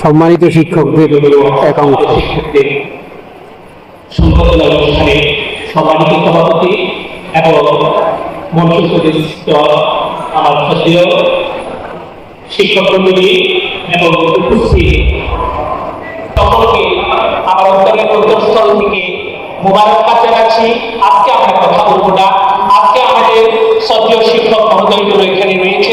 সম্মানিত শিক্ষকদের সম্পাদনা অনুষ্ঠানে সম্মানিত সভাপতি এবং মঞ্চ প্রতিষ্ঠিত আমার শিক্ষক মন্ডলী এবং উপস্থিত সকলকে আমার অন্তরের অন্তঃস্থল থেকে মোবারকবাদ জানাচ্ছি আজকে আমরা কথা বলব না। আজকে আমাদের সদীয় শিক্ষক মহোদয়গুলো এখানে রয়েছে।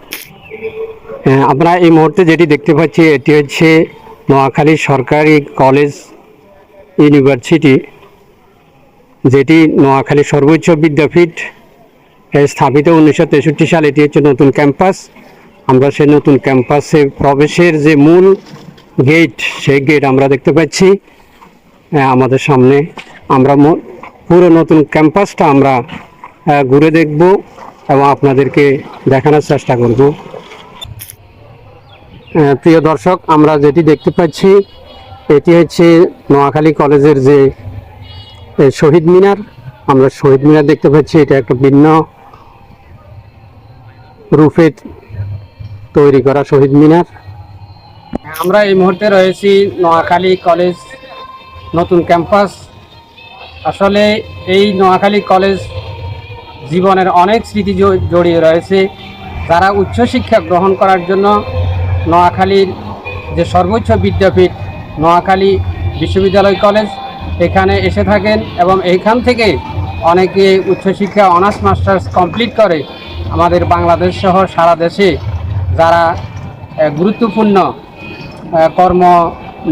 আমরা এই মুহূর্তে যেটি দেখতে পাচ্ছি এটি হচ্ছে নোয়াখালী সরকারি কলেজ ইউনিভার্সিটি যেটি নোয়াখালী সর্বোচ্চ বিদ্যাপীঠ স্থাপিত উনিশশো তেষট্টি সালে। এটি হচ্ছে নতুন ক্যাম্পাস। আমরা সেই নতুন ক্যাম্পাসে প্রবেশের যে মূল গেট সেই গেট আমরা দেখতে পাচ্ছি। হ্যাঁ, আমাদের সামনে আমরা পুরো নতুন ক্যাম্পাসটা আমরা ঘুরে দেখব এবং আপনাদেরকে দেখানোর চেষ্টা করব। প্রিয় দর্শক, আমরা যেটি দেখতে পাচ্ছি, এটি হচ্ছে নোয়াখালী কলেজের যে শহীদ মিনার। আমরা শহীদ মিনার দেখতে পাচ্ছি, এটা একটা ভিন্ন রূপে তৈরি করা শহীদ মিনার। আমরা এই মুহূর্তে রয়েছি নোয়াখালী কলেজ নতুন ক্যাম্পাস। আসলে এই নোয়াখালী কলেজ জীবনের অনেক স্মৃতি জড়িয়ে রয়েছে। যারা উচ্চশিক্ষা গ্রহণ করার জন্য নোয়াখালীর যে সর্বোচ্চ বিদ্যাপীঠ, নোয়াখালী বিশ্ববিদ্যালয় কলেজ, এখানে এসে থাকেন এবং এইখান থেকে অনেকে উচ্চশিক্ষা অনার্স মাস্টার্স কমপ্লিট করে আমাদের বাংলাদেশ সহ সারা দেশে যারা গুরুত্বপূর্ণ কর্ম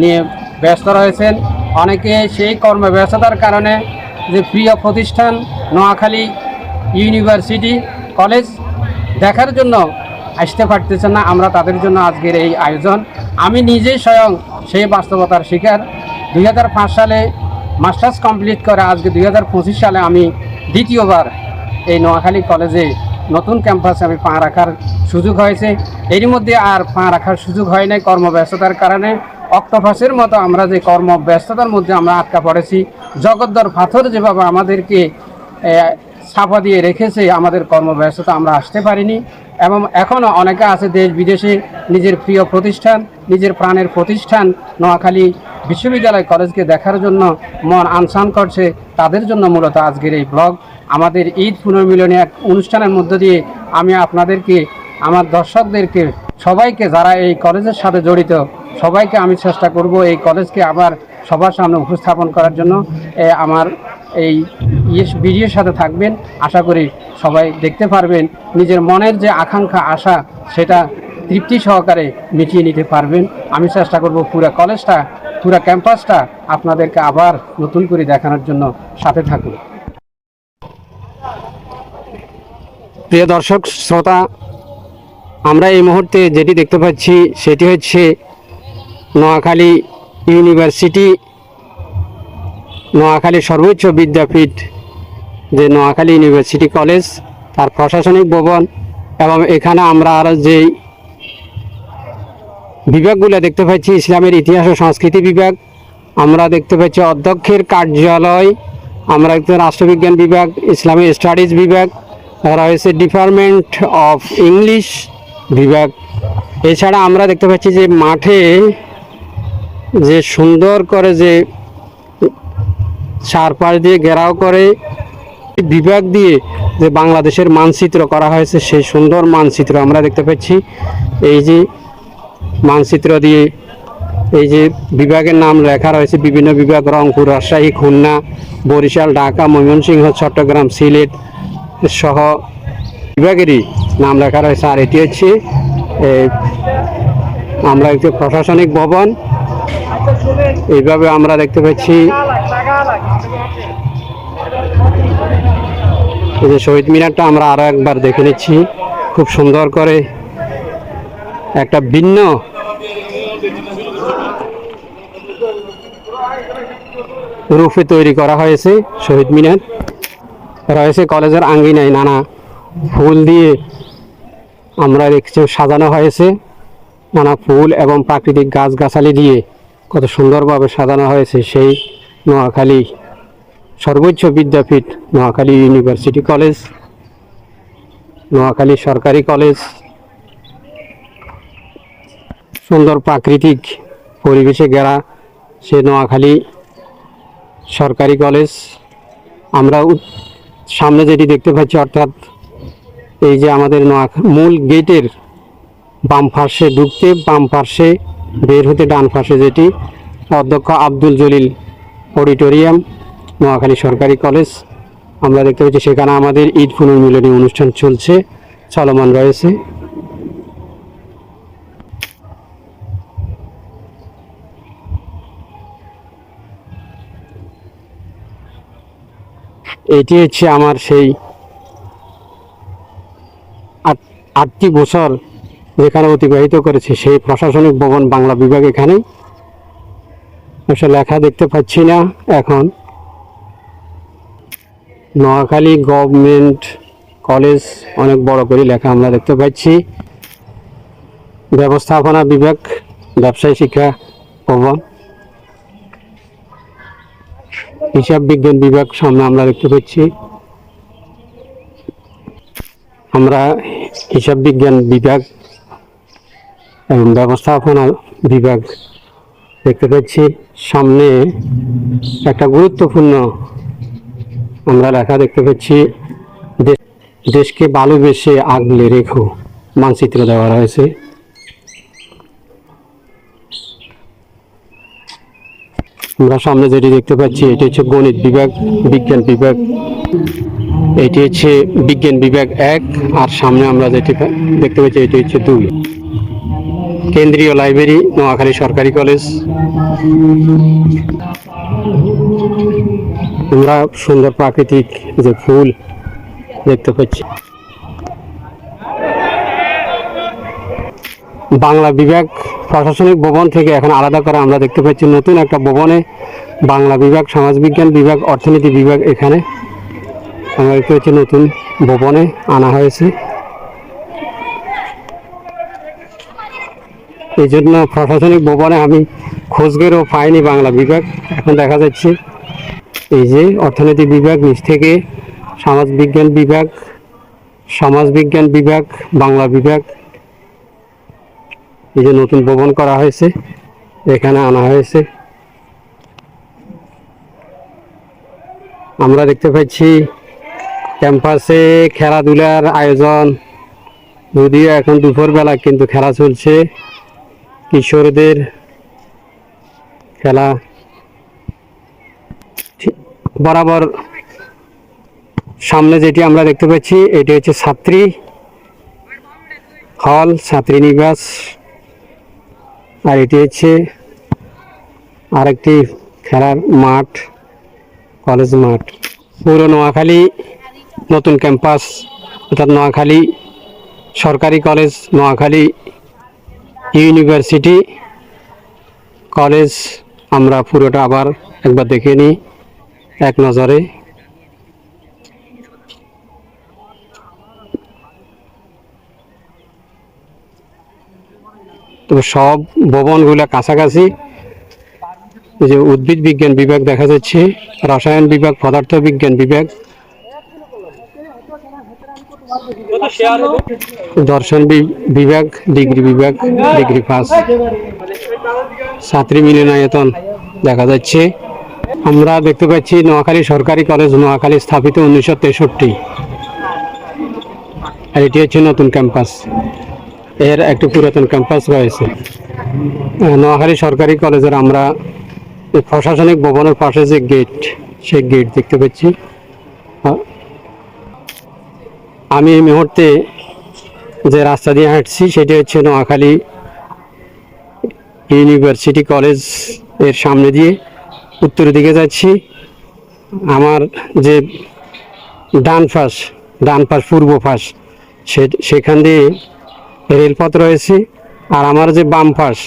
নিয়ে ব্যস্ত রয়েছেন। অনেকে সেই কর্ম ব্যস্ততার কারণে যে প্রিয় প্রতিষ্ঠান নোয়াখালী ইউনিভার্সিটি কলেজ, দেখার জন্য আসতে পারতেছে না, আমরা তাদের জন্য আজকের এই আয়োজন। আমি নিজেই স্বয়ং সেই বাস্তবতার শিকার। দুই হাজার পাঁচ সালে মাস্টার্স কমপ্লিট করে আজকে দুই হাজার পঁচিশ সালে আমি দ্বিতীয়বার এই নোয়াখালী কলেজে নতুন ক্যাম্পাসে আমি পা রাখার সুযোগ হয়েছে। এরই মধ্যে আর পা রাখার সুযোগ হয় নাই কর্মব্যস্ততার কারণে। অক্টোপাসের মতো আমরা যে কর্মব্যস্ততার মধ্যে আমরা আটকা পড়েছি, জগদ্দর পাথর যেভাবে আমাদেরকে ছাপা দিয়ে রেখেছে, আমাদের কর্মব্যস্ততা আমরা আসতে পারিনি। এবং এখনও অনেকে আছে দেশ বিদেশে নিজের প্রিয় প্রতিষ্ঠান, নিজের প্রাণের প্রতিষ্ঠান নোয়াখালী বিশ্ববিদ্যালয় কলেজকে দেখার জন্য মন আনসান করছে। তাদের জন্য মূলত আজকের এই ব্লগ। আমাদের ঈদ পুনর্মিলনী এক অনুষ্ঠানের মধ্য দিয়ে আমি আপনাদেরকে, আমার দর্শকদেরকে, সবাইকে যারা এই কলেজের সাথে জড়িত, সবাইকে আমি চেষ্টা করব এই কলেজকে আবার সবার সামনে উপস্থাপন করার জন্য। আমার এই ইয়ে ভিডিওর সাথে থাকবেন। আশা করি সবাই দেখতে পারবেন। নিজের মনের যে আকাঙ্ক্ষা, আশা, সেটা তৃপ্তি সহকারে মিটিয়ে নিতে পারবেন। আমি চেষ্টা করব পুরো কলেজটা, পুরো ক্যাম্পাসটা আপনাদেরকে আবার নতুন করে দেখানোর জন্য সাথে থাকুন। প্রিয় দর্শক, শ্রোতা, আমরা এই মুহূর্তে যেটি দেখতে পাচ্ছি, সেটি হচ্ছে নোয়াখালী ইউনিভার্সিটি নোয়াখালী সর্বোচ্চ বিদ্যাপীঠ, যে নোয়াখালী ইউনিভার্সিটি কলেজ তার প্রশাসনিক ভবন এবং এখানে আমরা আরও যেই বিভাগগুলো দেখতে পাচ্ছি, ইসলামের ইতিহাস ও সংস্কৃতি বিভাগ, আমরা দেখতে পাচ্ছি অধ্যক্ষের কার্যালয়, আমরা দেখতে রাষ্ট্রবিজ্ঞান বিভাগ ইসলামিক স্টাডিজ বিভাগ, রয়েছে ডিপার্টমেন্ট অফ ইংলিশ বিভাগ। এছাড়া আমরা দেখতে পাচ্ছি যে মাঠে যে সুন্দর করে যে চারপাশ দিয়ে ঘেরাও করে বিভাগ দিয়ে যে বাংলাদেশের মানচিত্র করা হয়েছে, সেই সুন্দর মানচিত্র আমরা দেখতে পাচ্ছি এই যে মানচিত্র দিয়ে এই যে বিভাগের নাম লেখা রয়েছে, বিভিন্ন বিভাগ রংপুর, রাজশাহী, খুলনা, বরিশাল, ঢাকা, ময়মনসিংহ, চট্টগ্রাম, সিলেট সহ বিভাগেরই নাম লেখা রয়েছে। আর এটি হচ্ছে আমরা একটি প্রশাসনিক ভবন। এইভাবে আমরা দেখতে পাচ্ছি এই যে শহীদ মিনারটা আমরা আরও একবার দেখে নিচ্ছি। খুব সুন্দর করে একটা ভিন্ন রূপে তৈরি করা হয়েছে শহীদ মিনার। রয়েছে কলেজের আঙ্গিনায় নানা ফুল দিয়ে আমরা দেখছি, সাজানো হয়েছে। নানা ফুল এবং প্রাকৃতিক গাছগাছালি দিয়ে কত সুন্দরভাবে সাজানো হয়েছে সেই নোয়াখালী। সর্বোচ্চ বিদ্যাপীঠ নোয়াখালী ইউনিভার্সিটি কলেজ, নোয়াখালী সরকারি কলেজ। সুন্দর প্রাকৃতিক পরিবেশে ঘেরা সে নোয়াখালী সরকারি কলেজ। আমরা সামনে যেটি দেখতে পাচ্ছি অর্থাৎ এই যে আমাদের নোয়া মূল গেটের বাম পার্শ্বে ঢুকতে, বাম পার্শ্বে বের হতে ডান পাশে যেটি অধ্যক্ষ আব্দুল জলিল অডিটোরিয়াম। নোয়াখালী সরকারি কলেজ। আমরা দেখতে পাচ্ছি সেখানে আমাদের ঈদ পুনর্মিলনী অনুষ্ঠান চলছে। চলমান রয়েছে। এটি হচ্ছে আমার সেই আট আটটি বছর যেখানে অতিবাহিত করেছে সেই প্রশাসনিক ভবন বাংলা বিভাগ এখানেই আসলে লেখা দেখতে পাচ্ছি না এখন। নোয়াখালী গভর্নমেন্ট কলেজ অনেক বড় করে লেখা আমরা দেখতে পাচ্ছি। ব্যবস্থাপনা বিভাগ, ব্যবসায় শিক্ষা ভবন। হিসাব বিজ্ঞান বিভাগ সামনে আমরা দেখতে পাচ্ছি। আমরা হিসাব বিজ্ঞান বিভাগ এবং ব্যবস্থাপনা বিভাগ দেখতে পাচ্ছি। সামনে একটা গুরুত্বপূর্ণ আমরা লেখা দেখতে পাচ্ছি দেশকে ভালোবেসে আগলে রেখো মানচিত্র দেওয়া রয়েছে। আমরা সামনে যেটি দেখতে পাচ্ছি, এটি হচ্ছে গণিত বিভাগ, বিজ্ঞান বিভাগ। এটি হচ্ছে বিজ্ঞান বিভাগ এক, আর সামনে আমরা যেটি দেখতে পাচ্ছি, এটি হচ্ছে দুই। কেন্দ্রীয় লাইব্রেরি, নোয়াখালী সরকারি কলেজ। আমরা সুন্দর প্রাকৃতিক যে ফুল দেখতে পাচ্ছি। বাংলা বিভাগ প্রশাসনিক ভবন থেকে এখন আলাদা করে আমরা দেখতে পাচ্ছি নতুন একটা ভবনে বাংলা বিভাগ, সমাজবিজ্ঞান বিভাগ, অর্থনীতি বিভাগ এখানে আমরা দেখতে পাচ্ছি নতুন ভবনে আনা হয়েছে। এই জন্য প্রশাসনিক ভবনে আমি খোঁজগেরও পাইনি বাংলা বিভাগ। এখন দেখা যাচ্ছে এই যে অর্থনীতি বিভাগ, নিচ থেকে সমাজ বিজ্ঞান বিভাগ, সমাজ বিজ্ঞান বিভাগ, বাংলা বিভাগ, এই যে নতুন ভবন করা হয়েছে, এখানে আনা হয়েছে। আমরা দেখতে পাচ্ছি ক্যাম্পাসে খেলাধুলার আয়োজন। যদিও এখন দুপুরবেলা, কিন্তু খেলা চলছে। কিশোরদের খেলা বরাবর সামনে যেটি আমরা দেখতে পাচ্ছি, এটি হচ্ছে ছাত্রী হল, ছাত্রী নিবাস। আর এটি হচ্ছে আরেকটি খেলার মাঠ, কলেজ মাঠ। পুরো নোয়াখালী, নতুন ক্যাম্পাস, অর্থাৎ নোয়াখালী সরকারি কলেজ, নোয়াখালী ইউনিভার্সিটি। কলেজ আমরা পুরোটা আবার একবার দেখে নিই। এক নজরে। তো সব ভবনগুলো কাছাকাছি। যে উদ্ভিদ বিজ্ঞান বিভাগ দেখা যাচ্ছে, রসায়ন বিভাগ, পদার্থ বিজ্ঞান বিভাগ। দর্শন বিভাগ, ডিগ্রি বিভাগ, ডিগ্রি পাস ছাত্রী মিলনায়তন দেখা যাচ্ছে। আমরা দেখতে পাচ্ছি নোয়াখালী সরকারি কলেজ, নোয়াখালী স্থাপিত উনিশশো তেষট্টি। আর এটি হচ্ছে নতুন ক্যাম্পাস। এর একটি পুরাতন ক্যাম্পাস রয়েছে। নোয়াখালী সরকারি কলেজের আমরা প্রশাসনিক ভবনের পাশে যে গেট, সেই গেট দেখতে পাচ্ছি। আমি এই মুহূর্তে যে রাস্তা দিয়ে হাঁটছি, সেটি হচ্ছে নোয়াখালী ইউনিভার্সিটি কলেজের সামনে দিয়ে। উত্তর দিকে যাচ্ছি। আমার যে ডান পাশ ডান পাশ, পূর্ব পাশ, সে, সেখান দিয়ে রেলপথ রয়েছে। আর আমার যে বাম পাশ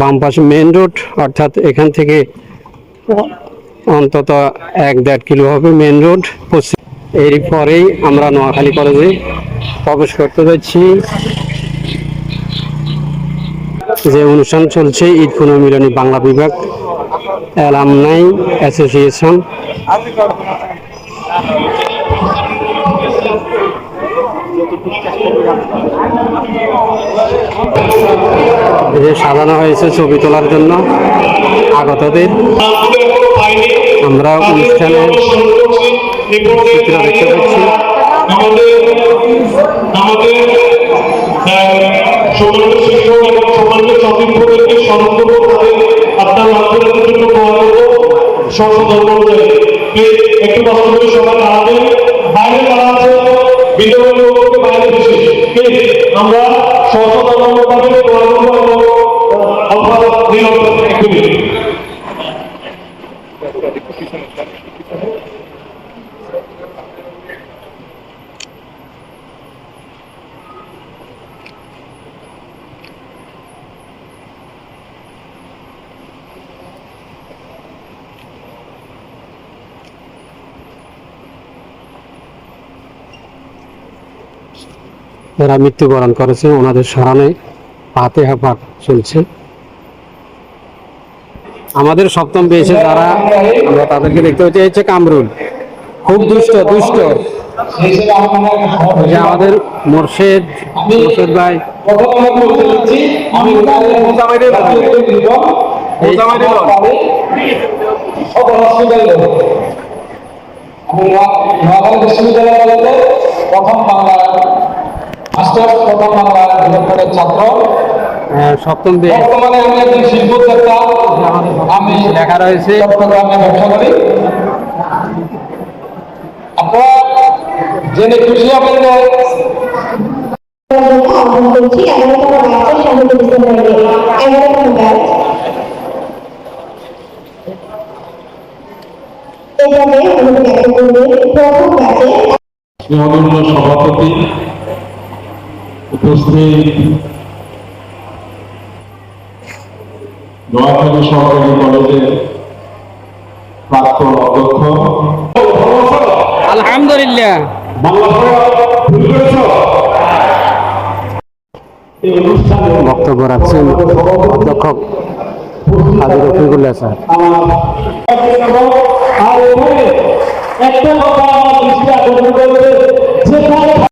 বাম পাশ মেন রোড অর্থাৎ এখান থেকে অন্তত এক দেড় কিলো হবে মেন রোড পশ্চিম। এর পরেই আমরা নোয়াখালী কলেজে প্রবেশ করতে যাচ্ছি। যে অনুষ্ঠান চলছে ঈদ পুনর্মিলনী বাংলা বিভাগ। Alumni association. সাজানো হয়েছে ছবি তোলার জন্য আগতদের। আমরা অনুষ্ঠানে চিত্র দেখতে পাচ্ছি। আমাদের শিক্ষক এবং সম্মানিত সতীর্থদেরকে স্মরণ করব তাদের আপনার আন্দোলনের জন্য দোয়া করব সংশোধন প্লিজ একটু করে সবাই দাঁড়াবেন বাইরে তারা আছে? বিদ্যালয় বাইরে প্লিজ আমরা সচেতনভাবে দোয়া করব এবং অল্প নিরন্তর একটু মিনিট যারা মৃত্যুবরণ করেছে, ওনাদের স্মরণে পাতেহা পাঠ চলছে। আমাদের সপ্তম পেয়েছে যারা, আমরা তাদেরকে দেখতে পাচ্ছি হচ্ছে কামরুল। খুব দুষ্ট দুষ্ট। যে আমাদের মোর্শেদ মোর্শেদ ভাই। বিশ্ববিদ্যালয় প্রথম বাংলা মাস্টার্স প্রথম বাংলা বিভাগের ছাত্র সপ্তম বর্তমানে আমি একজন শিল্পোদ্যোক্তা আমি লেখা রয়েছে। চট্টগ্রামে ব্যবসা করি। আপনারা জেনে খুশি হবেন যে আহ্বান করছি এগারোতম ব্যাচের স্বাগত ডিসেম্বরে এগারোতম ব্যাচ এভাবে আমাদের প্রথম ব্যাচে সভাপতি উপস্থিত। নোয়াখালী সরকারি কলেজের প্রাক্তন অধ্যক্ষ। আলহামদুলিল্লাহ। বক্তব্য রাখছেন অধ্যক্ষ হাজি রফিকুল্লাহ স্যার। একটা কথা আমার দৃষ্টি আকর্ষণ করেছে যেখানে